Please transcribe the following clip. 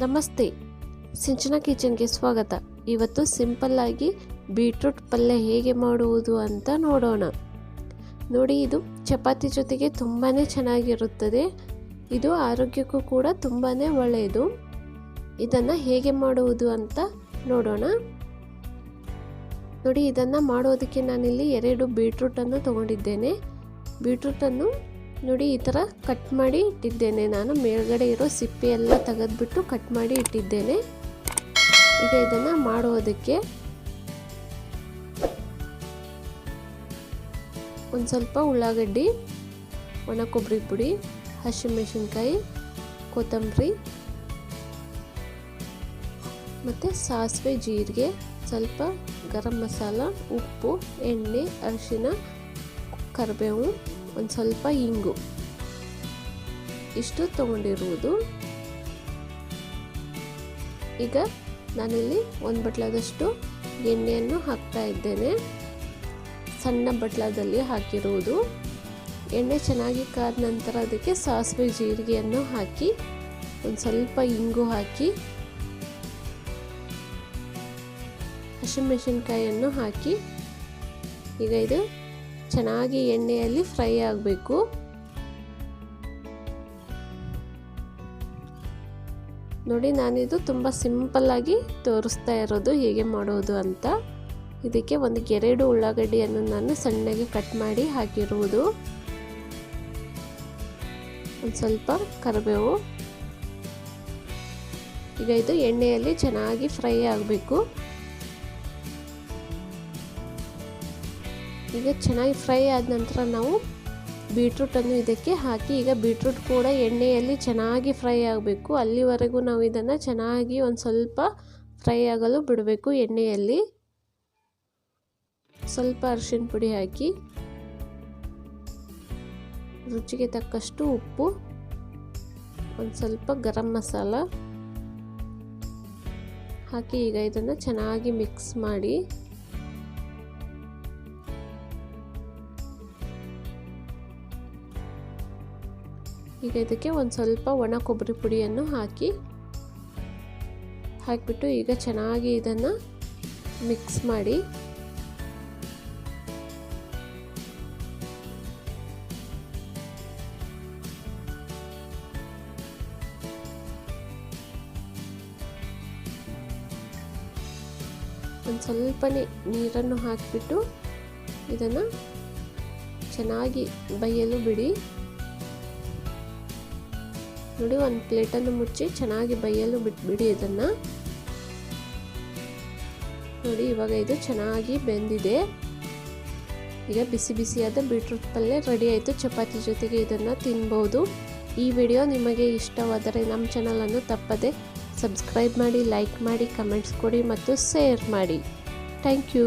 ನಮಸ್ತೆ. ಸಿಂಚನ ಕಿಚನ್ಗೆ ಸ್ವಾಗತ. ಇವತ್ತು ಸಿಂಪಲ್ ಆಗಿ ಬೀಟ್ರೂಟ್ ಪಲ್ಯ ಹೇಗೆ ಮಾಡುವುದು ಅಂತ ನೋಡೋಣ. ನೋಡಿ, ಇದು ಚಪಾತಿ ಜೊತೆಗೆ ತುಂಬಾ ಚೆನ್ನಾಗಿರುತ್ತದೆ. ಇದು ಆರೋಗ್ಯಕ್ಕೂ ಕೂಡ ತುಂಬಾ ಒಳ್ಳೆಯದು. ಇದನ್ನು ಹೇಗೆ ಮಾಡುವುದು ಅಂತ ನೋಡೋಣ. ನೋಡಿ, ಇದನ್ನು ಮಾಡೋದಕ್ಕೆ ನಾನಿಲ್ಲಿ ಎರಡು ಬೀಟ್ರೂಟನ್ನು ತಗೊಂಡಿದ್ದೇನೆ. ಬೀಟ್ರೂಟನ್ನು ನೋಡಿ ಈ ಥರ ಕಟ್ ಮಾಡಿ ಇಟ್ಟಿದ್ದೇನೆ. ನಾನು ಮೇಲ್ಗಡೆ ಇರೋ ಸಿಪ್ಪೆ ಎಲ್ಲ ತೆಗೆದ್ಬಿಟ್ಟು ಕಟ್ ಮಾಡಿ ಇಟ್ಟಿದ್ದೇನೆ. ಈಗ ಇದನ್ನು ಮಾಡೋದಕ್ಕೆ ಒಂದು ಸ್ವಲ್ಪ ಉಳ್ಳಾಗಡ್ಡಿ, ಒಣ ಕೊಬ್ಬರಿ ಪುಡಿ ಹಸಿಮೆಣಸಿನ್ಕಾಯಿ ಕೊತ್ತಂಬರಿ ಮತ್ತು ಸಾಸಿವೆ ಜೀರಿಗೆ, ಸ್ವಲ್ಪ ಗರಂ ಮಸಾಲ, ಉಪ್ಪು, ಎಣ್ಣೆ, ಅರಿಶಿನ, ಕರಿಬೇವು ಒಂದು ಸ್ವಲ್ಪ ಇಂಗು. ಇಷ್ಟು ತಗೊಂಡಿರುವುದು. ಈಗ ನಾನಿಲ್ಲಿ ಒಂದು ಬಟ್ಲಾದಷ್ಟು ಎಣ್ಣೆಯನ್ನು ಹಾಕ್ತಾ ಇದ್ದೇನೆ. ಸಣ್ಣ ಬಟ್ಲದಲ್ಲಿ ಹಾಕಿರುವುದು. ಎಣ್ಣೆ ಚೆನ್ನಾಗಿ ಕಾದ ನಂತರ ಅದಕ್ಕೆ ಸಾಸಿವೆ ಜೀರಿಗೆಯನ್ನು ಹಾಕಿ, ಒಂದು ಸ್ವಲ್ಪ ಇಂಗು ಹಾಕಿ, ಹಸಿಮೆಣಸಿನ್ಕಾಯಿಯನ್ನು ಹಾಕಿ, ಈಗ ಇದು ಚೆನ್ನಾಗಿ ಎಣ್ಣೆಯಲ್ಲಿ ಫ್ರೈ ಆಗಬೇಕು. ನೋಡಿ, ನಾನಿದು ತುಂಬ ಸಿಂಪಲ್ಲಾಗಿ ತೋರಿಸ್ತಾ ಇರೋದು ಹೇಗೆ ಮಾಡೋದು ಅಂತ. ಇದಕ್ಕೆ ಒಂದು ಎರಡು ಉಳ್ಳಾಗಡ್ಡಿಯನ್ನು ನಾನು ಸಣ್ಣಗೆ ಕಟ್ ಮಾಡಿ ಹಾಕಿರುವುದು. ಒಂದು ಸ್ವಲ್ಪ ಕರಿಬೇವು. ಈಗ ಇದು ಎಣ್ಣೆಯಲ್ಲಿ ಚೆನ್ನಾಗಿ ಫ್ರೈ ಆಗಬೇಕು. ಈಗ ಚೆನ್ನಾಗಿ ಫ್ರೈ ಆದ ನಂತರ ನಾವು ಬೀಟ್ರೂಟನ್ನು ಇದಕ್ಕೆ ಹಾಕಿ, ಈಗ ಬೀಟ್ರೂಟ್ ಕೂಡ ಎಣ್ಣೆಯಲ್ಲಿ ಚೆನ್ನಾಗಿ ಫ್ರೈ ಆಗಬೇಕು. ಅಲ್ಲಿವರೆಗೂ ನಾವು ಇದನ್ನು ಚೆನ್ನಾಗಿ ಒಂದು ಸ್ವಲ್ಪ ಫ್ರೈ ಆಗಲು ಬಿಡಬೇಕು ಎಣ್ಣೆಯಲ್ಲಿ. ಸ್ವಲ್ಪ ಅರಿಶಿನ ಪುಡಿ ಹಾಕಿ, ರುಚಿಗೆ ತಕ್ಕಷ್ಟು ಉಪ್ಪು, ಒಂದು ಸ್ವಲ್ಪ ಗರಂ ಮಸಾಲ ಹಾಕಿ ಈಗ ಇದನ್ನು ಚೆನ್ನಾಗಿ ಮಿಕ್ಸ್ ಮಾಡಿ ಈಗ ಇದಕ್ಕೆ ಒಂದು ಸ್ವಲ್ಪ ಒಣ ಕೊಬ್ಬರಿ ಪುಡಿಯನ್ನು ಹಾಕಿ ಹಾಕಿಬಿಟ್ಟು ಈಗ ಚೆನ್ನಾಗಿ ಇದನ್ನು ಮಿಕ್ಸ್ ಮಾಡಿ ಒಂದು ಸ್ವಲ್ಪನೇ ನೀರನ್ನು ಹಾಕಿಬಿಟ್ಟು ಇದನ್ನು ಚೆನ್ನಾಗಿ ಬೈಯಲು ಬಿಡಿ. ನೋಡಿ, ಒಂದು ಪ್ಲೇಟನ್ನು ಮುಚ್ಚಿ ಚೆನ್ನಾಗಿ ಬೈಯಲು ಬಿಟ್ಬಿಡಿ ಇದನ್ನು. ನೋಡಿ, ಇವಾಗ ಇದು ಚೆನ್ನಾಗಿ ಬೆಂದಿದೆ. ಈಗ ಬಿಸಿ ಬಿಸಿಯಾದ ಬೀಟ್ರೂಟ್ ಪಲ್ಯ ರೆಡಿ ಆಯಿತು. ಚಪಾತಿ ಜೊತೆಗೆ ಇದನ್ನು ತಿನ್ಬೋದು. ಈ ವಿಡಿಯೋ ನಿಮಗೆ ಇಷ್ಟವಾದರೆ ನಮ್ಮ ಚಾನಲನ್ನು ತಪ್ಪದೆ ಸಬ್ಸ್ಕ್ರೈಬ್ ಮಾಡಿ ಲೈಕ್ ಮಾಡಿ ಕಮೆಂಟ್ಸ್ ಕೊಡಿ ಮತ್ತು ಶೇರ್ ಮಾಡಿ. Thank you